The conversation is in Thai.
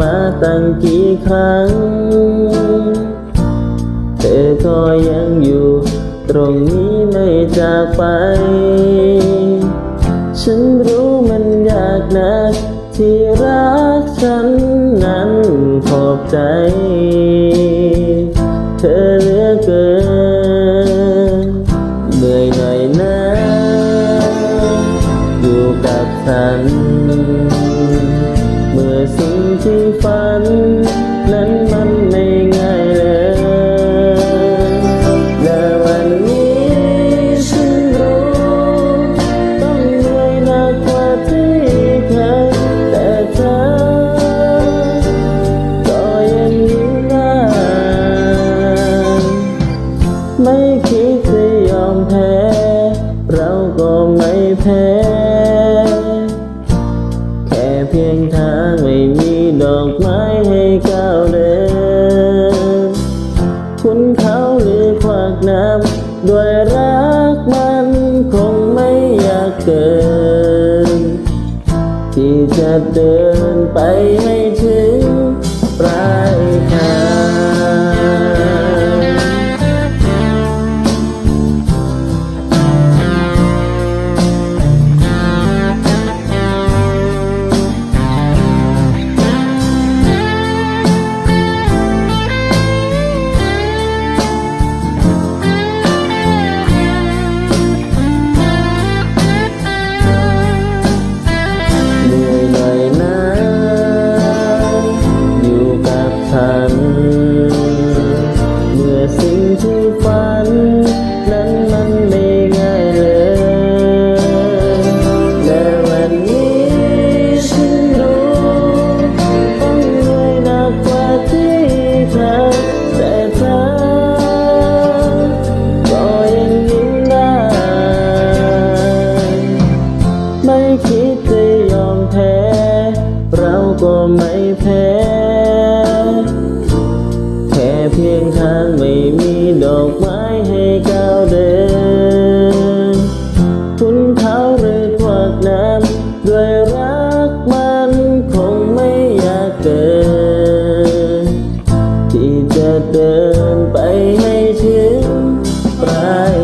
มาตั้งกี่ครั้ง เธอก็ยังอยู่ตรงนี้ไม่จากไป ฉันรู้มันยากนักที่รักฉันนั้นขอบใจ แพ้แค่เพียงทางไม่มีดอกไม้ให้ก้าวเดินคุณเขาหรือควักน้ำด้วยรักมันคงไม่อยากเกิน ที่จะเดินไป เคียงข้างไม่มีดอกไม้ให้ก้าวเดินคุณเท้าหรือกวักน้ำด้วยรักมันคงไม่อยากเกินที่จะเดินไปให้ถึงปลาย